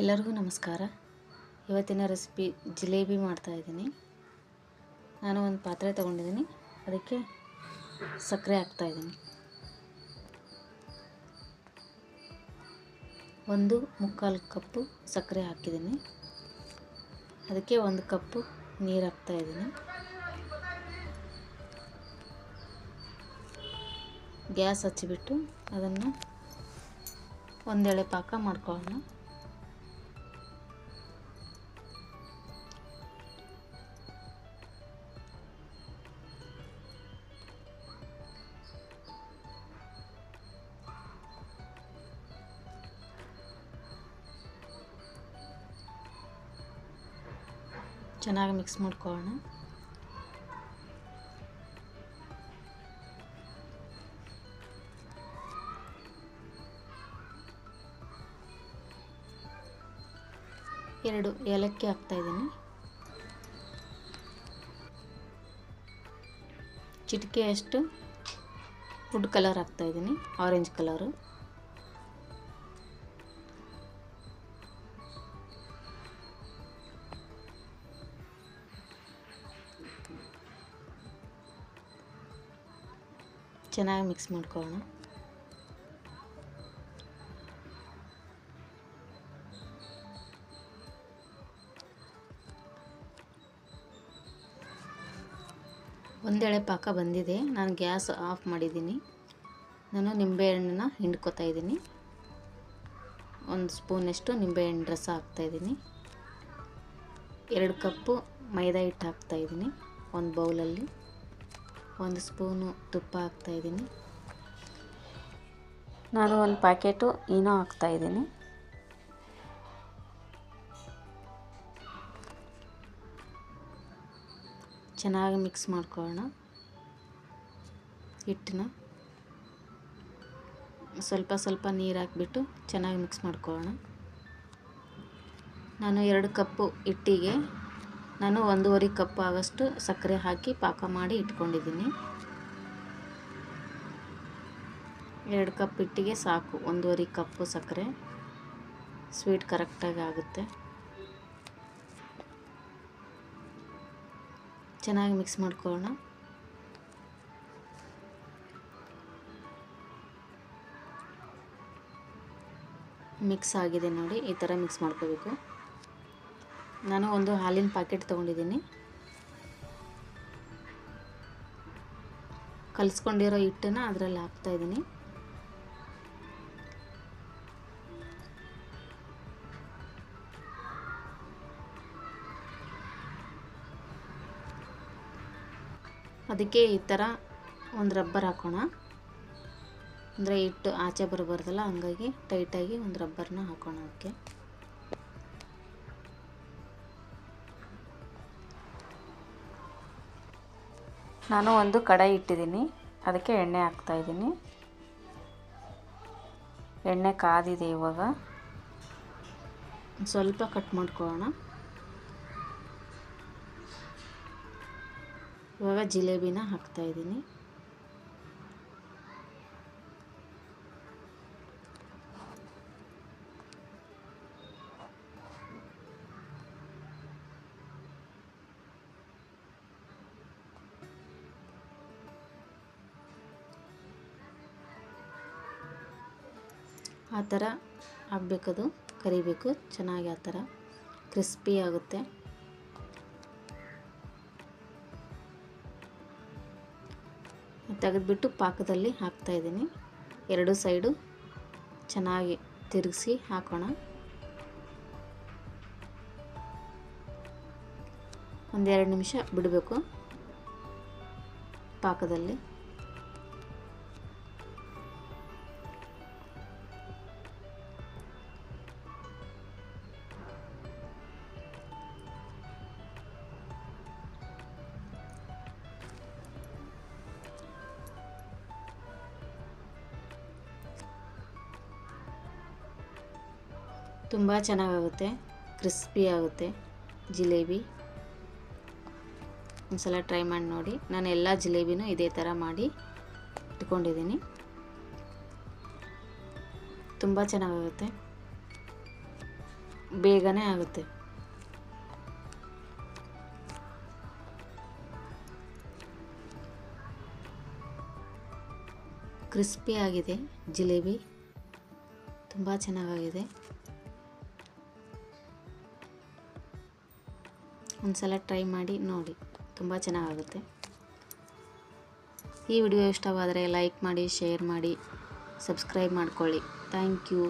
ಎಲ್ಲರಿಗೂ ನಮಸ್ಕಾರ. ಇವತ್ತಿನ ರೆಸಿಪಿ ಜಿಲೇಬಿ ಮಾಡ್ತಾಯಿದ್ದೀನಿ ನಾನು ಒಂದು ಪಾತ್ರೆ ತೊಗೊಂಡಿದ್ದೀನಿ. ಅದಕ್ಕೆ ಸಕ್ಕರೆ ಹಾಕ್ತಾಯಿದ್ದೀನಿ ಒಂದು ಮುಕ್ಕಾಲು ಕಪ್ಪು ಸಕ್ಕರೆ ಹಾಕಿದ್ದೀನಿ. ಅದಕ್ಕೆ ಒಂದು ಕಪ್ಪು ನೀರು ಹಾಕ್ತಾಯಿದ್ದೀನಿ ಗ್ಯಾಸ್ ಹಚ್ಚಿಬಿಟ್ಟು ಅದನ್ನು ಒಂದೆಳೆ ಪಾಕ ಮಾಡ್ಕೊಳ್ಳೋಣ. ಚೆನ್ನಾಗಿ ಮಿಕ್ಸ್ ಮಾಡ್ಕೊಳ್ಳೋಣ. ಎರಡು ಏಲಕ್ಕಿ ಹಾಕ್ತಾಯಿದ್ದೀನಿ ಚಿಟಿಕೆಯಷ್ಟು ಫುಡ್ ಕಲರ್ ಹಾಕ್ತಾಯಿದ್ದೀನಿ ಆರೆಂಜ್ ಕಲರು. ಚೆನ್ನಾಗಿ ಮಿಕ್ಸ್ ಮಾಡ್ಕೊಳ್ಳೋಣ. ಒಂದೆಳೆ ಪಾಕ ಬಂದಿದೆ. ನಾನು ಗ್ಯಾಸ್ ಆಫ್ ಮಾಡಿದ್ದೀನಿ. ನಾನು ನಿಂಬೆಹಣ್ಣನ್ನ ಹಿಂಡ್ಕೊತಾ ಇದ್ದೀನಿ. ಒಂದು ಸ್ಪೂನಷ್ಟು ನಿಂಬೆಹಣ್ಣು ರಸ ಹಾಕ್ತಾಯಿದ್ದೀನಿ ಎರಡು ಕಪ್ಪು ಮೈದಾ ಹಿಟ್ಟು ಹಾಕ್ತಾಯಿದ್ದೀನಿ ಒಂದು ಬೌಲಲ್ಲಿ. ಒಂದು ಸ್ಪೂನು ತುಪ್ಪ ಹಾಕ್ತಾಯಿದ್ದೀನಿ ನಾನು ಒಂದು ಪ್ಯಾಕೆಟು ಈನೋ ಹಾಕ್ತಾಯಿದ್ದೀನಿ ಚೆನ್ನಾಗಿ ಮಿಕ್ಸ್ ಮಾಡ್ಕೊಳ್ಳೋಣ. ಹಿಟ್ಟನ್ನ ಸ್ವಲ್ಪ ಸ್ವಲ್ಪ ನೀರು ಹಾಕ್ಬಿಟ್ಟು ಚೆನ್ನಾಗಿ ಮಿಕ್ಸ್ ಮಾಡ್ಕೊಳ್ಳೋಣ. ನಾನು ಎರಡು ಕಪ್ಪು ಹಿಟ್ಟಿಗೆ ನಾನು ಒಂದೂವರೆ ಕಪ್ ಆಗಷ್ಟು ಸಕ್ಕರೆ ಹಾಕಿ ಪಾಕ ಮಾಡಿ ಇಟ್ಕೊಂಡಿದ್ದೀನಿ. ಎರಡು ಕಪ್ ಹಿಟ್ಟಿಗೆ ಸಾಕು, ಒಂದೂವರೆ ಕಪ್ಪು ಸಕ್ಕರೆ. ಸ್ವೀಟ್ ಕರೆಕ್ಟಾಗಿ ಆಗುತ್ತೆ. ಚೆನ್ನಾಗಿ ಮಿಕ್ಸ್ ಮಾಡ್ಕೊಳ್ಳೋಣ. ಮಿಕ್ಸ್ ಆಗಿದೆ ನೋಡಿ, ಈ ಥರ ಮಿಕ್ಸ್ ಮಾಡ್ಕೋಬೇಕು. ನಾನು ಒಂದು ಹಾಲಿನ ಪ್ಯಾಕೆಟ್ ತೊಗೊಂಡಿದ್ದೀನಿ. ಕಲಿಸ್ಕೊಂಡಿರೋ ಹಿಟ್ಟನ್ನು ಅದರಲ್ಲಿ ಹಾಕ್ತಾಯಿದ್ದೀನಿ ಅದಕ್ಕೆ ಈ ಥರ ಒಂದು ರಬ್ಬರ್ ಹಾಕೋಣ. ಅಂದರೆ ಹಿಟ್ಟು ಆಚೆ ಬರಬಾರ್ದಲ್ಲ, ಹಂಗಾಗಿ ಟೈಟಾಗಿ ಒಂದು ರಬ್ಬರ್ನ ಹಾಕೋಣ ಅದಕ್ಕೆ. ನಾನು ಒಂದು ಕಡಾಯಿ ಇಟ್ಟಿದ್ದೀನಿ. ಅದಕ್ಕೆ ಎಣ್ಣೆ ಹಾಕ್ತಾಯಿದ್ದೀನಿ ಎಣ್ಣೆ ಕಾದಿದೆ ಇವಾಗ. ಸ್ವಲ್ಪ ಕಟ್ ಮಾಡ್ಕೊಳ್ಳೋಣ. ಇವಾಗ ಜಿಲೇಬಿನ ಹಾಕ್ತಾಯಿದ್ದೀನಿ ಆ ಥರ ಆಗಬೇಕದು, ಕರಿಬೇಕು, ಚೆನ್ನಾಗಿ ಆ ಥರ ಕ್ರಿಸ್ಪಿ ಆಗುತ್ತೆ. ತೆಗೆದುಬಿಟ್ಟು ಪಾಕದಲ್ಲಿ ಹಾಕ್ತಾಯಿದ್ದೀನಿ ಎರಡು ಸೈಡು ಚೆನ್ನಾಗಿ ತಿರುಗಿಸಿ ಹಾಕೋಣ. ಒಂದೆರಡು ನಿಮಿಷ ಬಿಡಬೇಕು ಪಾಕದಲ್ಲಿ. ತುಂಬ ಚೆನ್ನಾಗಾಗುತ್ತೆ, ಕ್ರಿಸ್ಪಿ ಆಗುತ್ತೆ, ಜಿಲೇಬಿ. ಒಂದ್ಸಲ ಟ್ರೈ ಮಾಡಿ ನೋಡಿ. ನಾನು ಎಲ್ಲ ಜಿಲೇಬಿನೂ ಇದೇ ಥರ ಮಾಡಿ ಇಟ್ಕೊಂಡಿದ್ದೀನಿ. ತುಂಬ ಚೆನ್ನಾಗಾಗುತ್ತೆ. ಬೇಗನೆ ಆಗುತ್ತೆ. ಕ್ರಿಸ್ಪಿ ಆಗಿದೆ, ಜಿಲೇಬಿ. ತುಂಬ ಚೆನ್ನಾಗಾಗಿದೆ. ಒಂದ್ಸಲ ಟ್ರೈ ಮಾಡಿ ನೋಡಿ. ತುಂಬ ಚೆನ್ನಾಗುತ್ತೆ ಈ ವಿಡಿಯೋ ಇಷ್ಟವಾದರೆ ಲೈಕ್ ಮಾಡಿ, ಶೇರ್ ಮಾಡಿ, ಸಬ್ಸ್ಕ್ರೈಬ್ ಮಾಡ್ಕೊಳ್ಳಿ. Thank you.